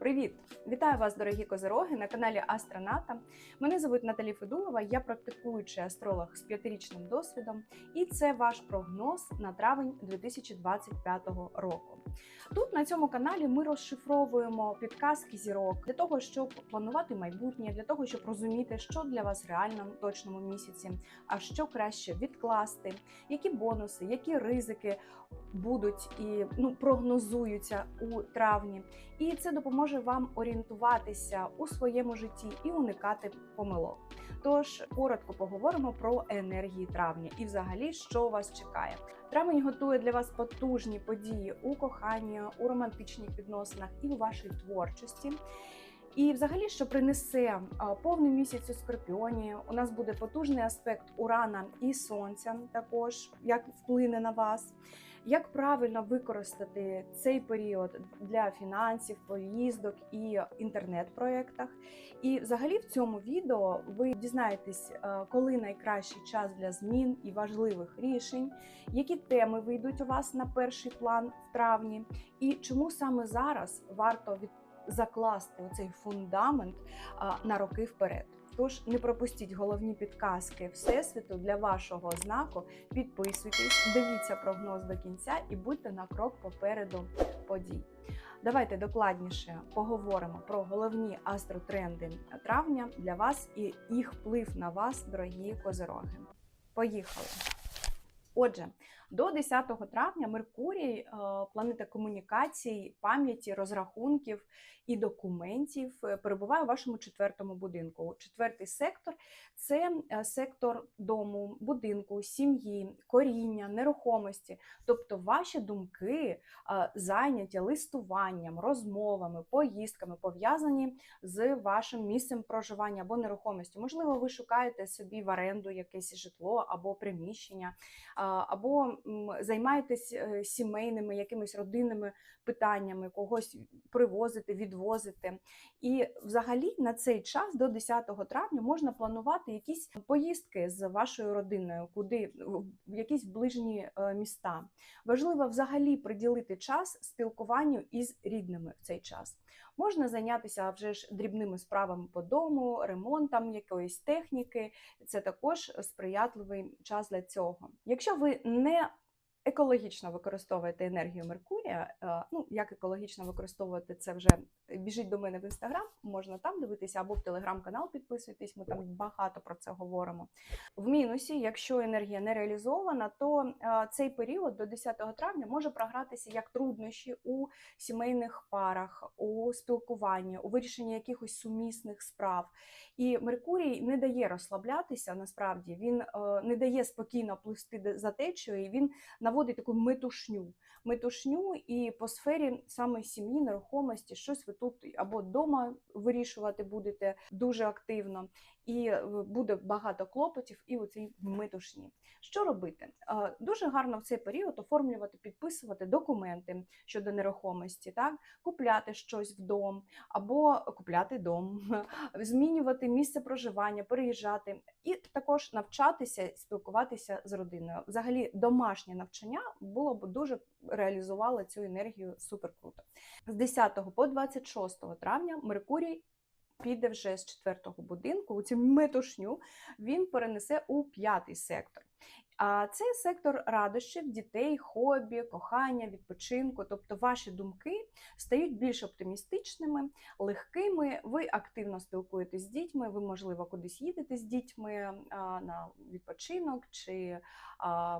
Привіт! Вітаю вас, дорогі козироги, на каналі Астроната. Мене звуть Наталі Федулова, я практикуючий астролог з п'ятирічним досвідом, і це ваш прогноз на травень 2025 року. Тут на цьому каналі ми розшифровуємо підказки зірок для того, щоб планувати майбутнє, для того, щоб розуміти, що для вас реально в точному місяці, а що краще відкласти, які бонуси, які ризики будуть і ну прогнозуються у травні. І це допоможе вам орієнтуватися у своєму житті і уникати помилок. Тож коротко поговоримо про енергії травня і, взагалі, що вас чекає. Травень готує для вас потужні події у коханні, у романтичних відносинах і у вашій творчості. І, взагалі, що принесе повний місяць у Скорпіоні, у нас буде потужний аспект Урана і Сонця, також як вплине на вас. Як правильно використати цей період для фінансів, поїздок і інтернет-проєктах? І, взагалі, в цьому відео ви дізнаєтесь, е, коли найкращий час для змін і важливих рішень, які теми вийдуть у вас на перший план в травні, і чому саме зараз варто від закласти оцей фундамент на роки вперед. Тож не пропустіть головні підказки Всесвіту для вашого знаку. Підписуйтесь, дивіться прогноз до кінця і будьте на крок попереду подій. Давайте докладніше поговоримо про головні астротренди травня для вас і їх вплив на вас, дорогі козироги. Поїхали! Отже, до 10 травня Меркурій, е, планета комунікацій, пам'яті, розрахунків і документів, е, перебуває у вашому четвертому будинку. Четвертий сектор це е, сектор дому, будинку, сім'ї, коріння, нерухомості. Тобто ваші думки зайняті листуванням, розмовами, поїздками, пов'язані з вашим місцем проживання або нерухомістю. Можливо, ви шукаєте собі в оренду якесь житло або приміщення, або займаєтесь е, сімейними, якимись родинними питаннями, когось привозити, відвозити. І взагалі на цей час до 10 травня можна планувати якісь поїздки з вашою родиною, куди в якісь ближні е, міста. Важливо взагалі приділити час спілкуванню із рідними в цей час. Можна зайнятися вже ж дрібними справами по дому, ремонтом якоїсь техніки. Це також сприятливий час для цього. Якщо ви не екологічно використовуєте енергію Меркурія. Е, ну, як екологічно використовувати це вже біжіть до мене в інстаграм, можна там дивитися, або в телеграм-канал підписуйтесь, ми там багато про це говоримо. В мінусі, якщо енергія не реалізована, то е, цей період до 10 травня може програтися як труднощі у сімейних парах, у спілкуванні, у вирішенні якихось сумісних справ. І Меркурій не дає розслаблятися, насправді він е, не дає спокійно плисти за течією, він наводить таку метушню. Метушню і по сфері саме сім'ї, нерухомості, щось ви тут або вдома вирішувати будете дуже активно, і е, буде багато клопотів і у цій метушні. Що робити? Е, дуже гарно в цей період оформлювати, підписувати документи щодо нерухомості, так купляти щось вдом, або купляти дом, змінювати місце проживання, переїжджати, і також навчатися спілкуватися з родиною. Взагалі, домашнє навчання було б дуже реалізувало цю енергію супер круто. З 10 по 26 травня Меркурій. Піде вже з четвертого будинку, у цю метушню він перенесе у п'ятий сектор. А це сектор радощів, дітей, хобі, кохання, відпочинку. Тобто ваші думки стають більш оптимістичними, легкими. Ви активно спілкуєтесь з дітьми, ви, можливо, кудись їдете з дітьми на відпочинок чи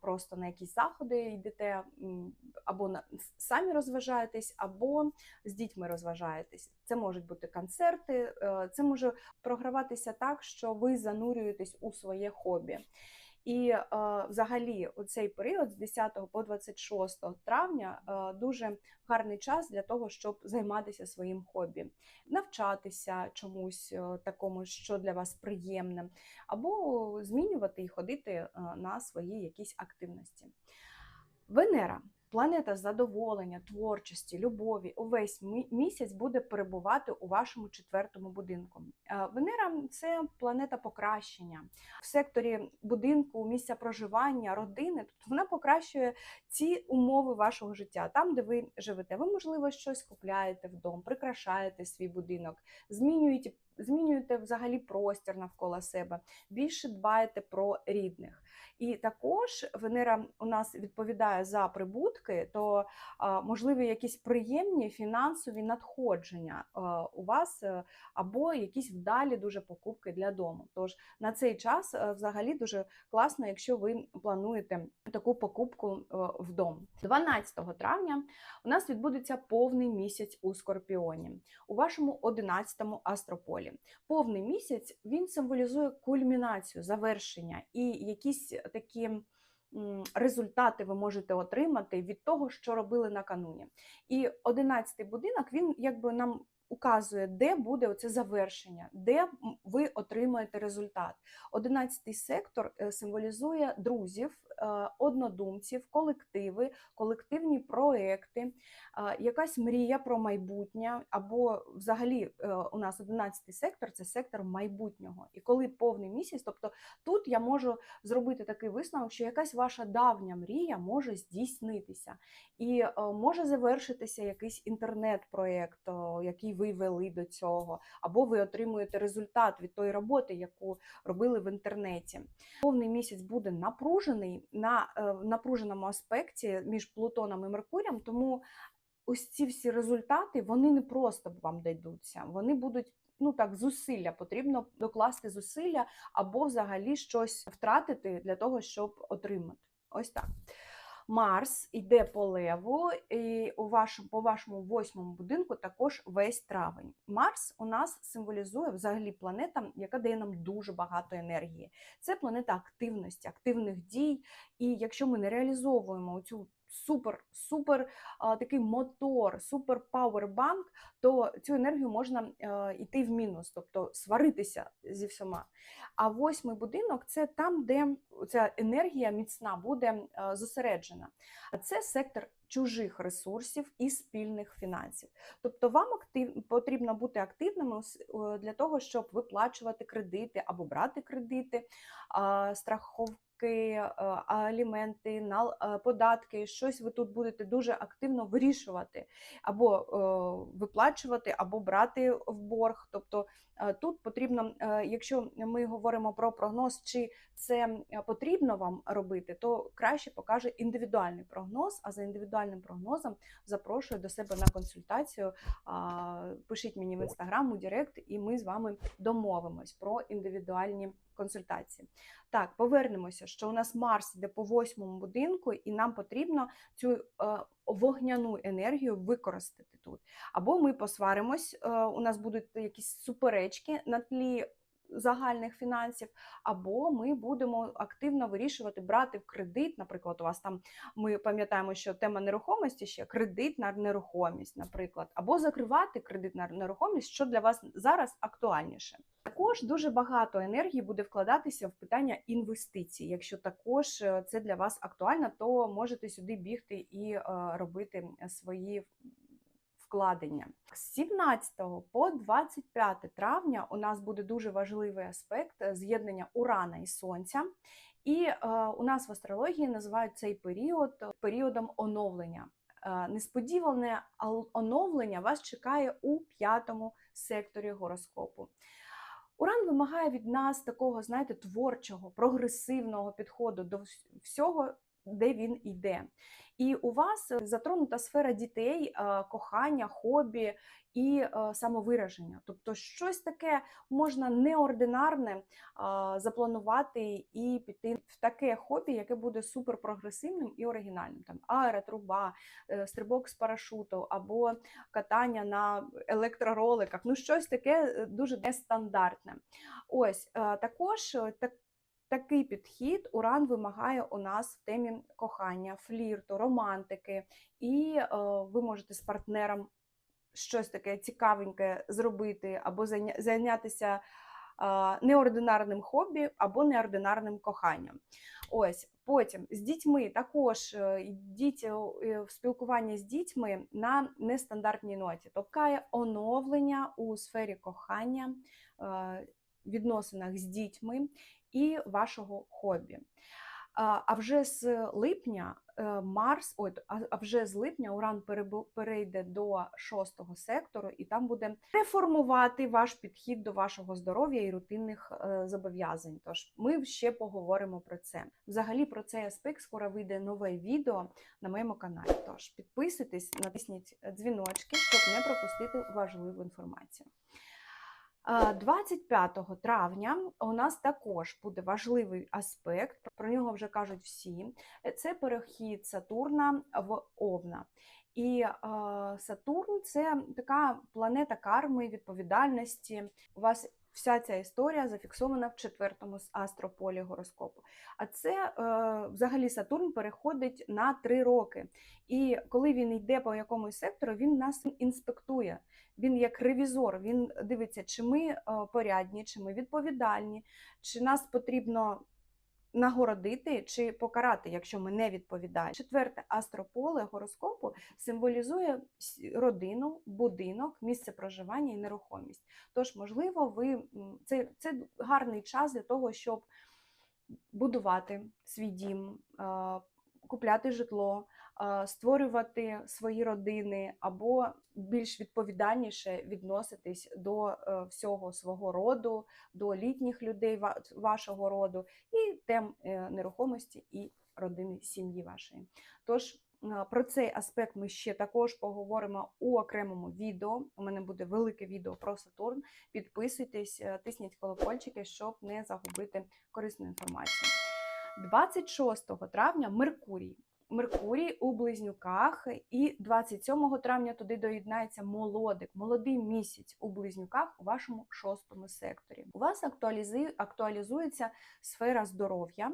просто на якісь заходи йдете, або на самі розважаєтесь, або з дітьми розважаєтесь. Це можуть бути концерти, е, це може програватися так, що ви занурюєтесь у своє хобі. І е, взагалі, у цей період з 10 по 26 травня е, дуже гарний час для того, щоб займатися своїм хобі, навчатися чомусь е, такому, що для вас приємне, або змінювати і ходити на свої якісь активності. Венера. Планета задоволення, творчості, любові увесь місяць буде перебувати у вашому четвертому будинку. Е, Венера це планета покращення в секторі будинку, місця проживання, родини. Тобто вона покращує ці умови вашого життя, там, де ви живете. Ви, можливо, щось купляєте вдома, прикрашаєте свій будинок, змінюєте, змінюєте взагалі простір навколо себе, більше дбаєте про рідних. І також Венера у нас відповідає за прибутки, то можливі якісь приємні фінансові надходження у вас е, або якісь вдалі дуже покупки для дому. Тож на цей час е, взагалі дуже класно, якщо ви плануєте таку покупку е, вдома. 12 травня у нас відбудеться повний місяць у Скорпіоні у вашому 11-му астрополі. Повний місяць він символізує кульмінацію, завершення і якісь такі результати ви можете отримати від того, що робили накануні. І 11-й будинок він якби нам указує, де буде оце завершення, де ви отримаєте результат. 11-й сектор е, символізує друзів, е, однодумців, колективи, колективні проекти, е, якась мрія про майбутнє, або взагалі у нас 11-й сектор це сектор майбутнього. І коли повний місяць, тобто тут я можу зробити такий висновок, що якась ваша давня мрія може здійснитися, і може завершитися якийсь інтернет-проєкт, який ви вели до цього, або ви отримуєте результат від тої роботи, яку робили в інтернеті. Повний місяць буде напружений на е, напруженому аспекті між Плутоном і Меркурієм, тому ось ці всі результати вони не просто вам дадуться, вони будуть. Ну так, зусилля потрібно докласти зусилля або взагалі щось втратити для того, щоб отримати. Ось так. Марс йде по леву, і у вашому, по вашому восьмому будинку також весь травень. Марс у нас символізує взагалі планета, яка дає нам дуже багато енергії. Це планета активності, активних дій. І якщо ми не реалізовуємо цю супер, супер а, такий мотор, супер пауербанк, то цю енергію можна е, йти в мінус, тобто сваритися зі всіма. А восьмий будинок це там, де ця енергія міцна буде е, зосереджена. А це сектор чужих ресурсів і спільних фінансів. Тобто вам актив, потрібно бути активними е, для того, щоб виплачувати кредити або брати кредити, а, страховки. е, Аліменти, е, податки, щось ви тут будете дуже активно вирішувати, або е, виплачувати, або брати в борг. Тобто тут потрібно, якщо ми говоримо про прогноз, чи це потрібно вам робити, то краще покаже індивідуальний прогноз. А за індивідуальним прогнозом запрошую до себе на консультацію. Пишіть мені в інстаграм у Директ, і ми з вами домовимось про індивідуальні консультації. Так, повернемося, що у нас Марс йде по восьмому будинку, і нам потрібно цю е, вогняну енергію використати тут. Або ми посваримось, е, у нас будуть якісь суперечки на тлі загальних фінансів, або ми будемо активно вирішувати брати в кредит. Наприклад, у вас там ми пам'ятаємо, що тема нерухомості ще кредит на нерухомість, наприклад, або закривати кредит на нерухомість, що для вас зараз актуальніше. Також дуже багато енергії буде вкладатися в питання інвестицій. Якщо також е, це для вас актуально, то можете сюди бігти і е, робити свої вкладення. З 17 по 25 травня у нас буде дуже важливий аспект е, з'єднання Урана і Сонця. І е, у нас в астрології називають цей період е, періодом оновлення. Е, несподіване оновлення вас чекає у п'ятому секторі гороскопу. Уран вимагає від нас такого, знаєте, творчого, прогресивного підходу до всього, де він йде. І у вас е, затронута сфера дітей, е, кохання, хобі і е, самовираження. Тобто, щось таке можна неординарне запланувати і піти в таке хобі, яке буде суперпрогресивним і оригінальним. Там аеротруба, е, стрибок з парашуту або катання на електророликах. Ну, щось таке е, дуже нестандартне. Ось е, також е, так. Такий підхід Уран вимагає у нас в темі кохання, флірту, романтики, і е, ви можете з партнером щось таке цікавеньке зробити, або зайнятися а, неординарним хобі, або неординарним коханням. Ось Потім з дітьми також е, йдіть е, в спілкування з дітьми на нестандартній ноті, тобто оновлення у сфері кохання, е, відносинах з дітьми і вашого хобі. А вже з липня е, Марс, ой, а а вже з липня Уран перейде до шостого сектору, і там буде реформувати ваш підхід до вашого здоров'я і рутинних е, зобов'язань. Тож ми ще поговоримо про це. Взагалі про цей аспект скоро вийде нове відео на моєму каналі. Тож підписуйтесь, натисніть дзвіночки, щоб не пропустити важливу інформацію. Е, 25 травня у нас також буде важливий аспект, про нього вже кажуть всі. Е, Це перехід Сатурна в Овна. І е, Сатурн це така планета карми, відповідальності. У вас вся ця історія зафіксована в четвертому з астрополі гороскопу. А це е, взагалі Сатурн переходить на три роки. І коли він йде по якомусь сектору, він нас інспектує. Він як ревізор, він дивиться, чи ми е, порядні, чи ми відповідальні, чи нас потрібно нагородити чи покарати, якщо ми не відповідаємо. Четверте астрополе гороскопу символізує родину, будинок, місце проживання і нерухомість. Тож, можливо, ви це, це гарний час для того, щоб будувати свій дім, купляти житло, створювати свої родини або більш відповідальніше відноситись до е, всього свого роду, до літніх людей вашого роду і тем е, нерухомості і родини сім'ї вашої. Тож про цей аспект ми ще також поговоримо у окремому відео. У мене буде велике відео про Сатурн. Підписуйтесь, е, тисніть колокольчики, щоб не загубити корисну інформацію. 26 травня Меркурій. Меркурій у близнюках, і 27 травня туди доєднається молодик, молодий місяць у близнюках у вашому шостому секторі. У вас актуалізується сфера здоров'я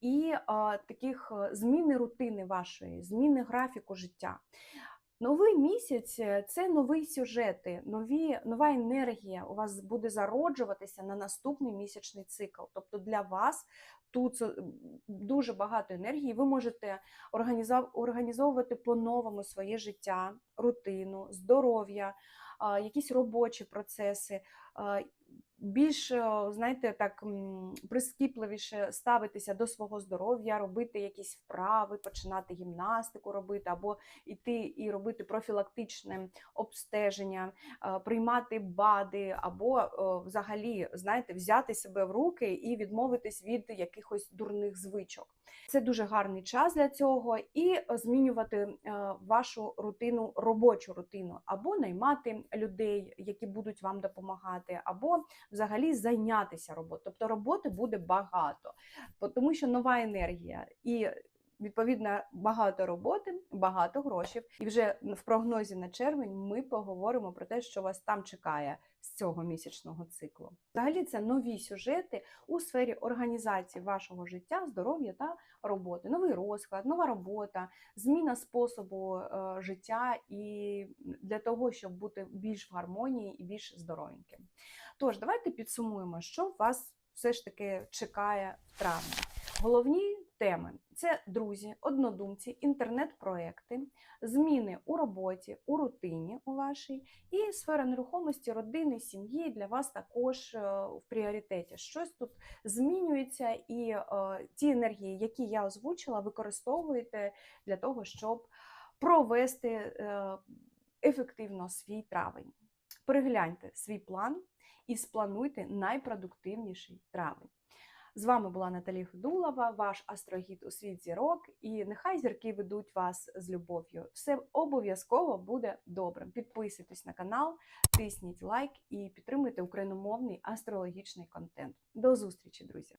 і е, таких е, зміни рутини вашої, зміни графіку життя. Новий місяць е, це нові сюжети, нові, нова енергія у вас буде зароджуватися на наступний місячний цикл. Тобто для вас тут дуже багато енергії. Ви можете організов- організовувати по-новому своє життя, рутину, здоров'я, якісь робочі процеси. Більш, знаєте, так прискіпливіше ставитися до свого здоров'я, робити якісь вправи, починати гімнастику робити, або йти і робити профілактичне обстеження, е, приймати БАДи, або взагалі, знаєте, взяти себе в руки і відмовитись від якихось дурних звичок. Це дуже гарний час для цього, і змінювати е, вашу рутину, робочу рутину, або наймати людей, які будуть вам допомагати, або взагалі зайнятися роботою. Тобто роботи буде багато, тому що нова енергія і. Відповідно, багато роботи, багато грошей. І вже в прогнозі на червень ми поговоримо про те, що вас там чекає з цього місячного циклу. Взагалі, це нові сюжети у сфері організації вашого життя, здоров'я та роботи. Новий розклад, нова робота, зміна способу е, життя і для того, щоб бути більш в гармонії і більш здоровеньким. Тож, давайте підсумуємо, що вас все ж таки чекає в травні. Головні теми це друзі, однодумці, інтернет-проекти, зміни у роботі, у рутині у вашій, і сфера нерухомості, родини, сім'ї для вас також е, в пріоритеті. Щось тут змінюється, і е, ті енергії, які я озвучила, використовуєте для того, щоб провести е, ефективно свій травень. Перегляньте свій план і сплануйте найпродуктивніший травень. З вами була Наталі Федулова, ваш астрогід у світ зірок, і нехай зірки ведуть вас з любов'ю. Все обов'язково буде добре. Підписуйтесь на канал, тисніть лайк і підтримуйте україномовний астрологічний контент. До зустрічі, друзі!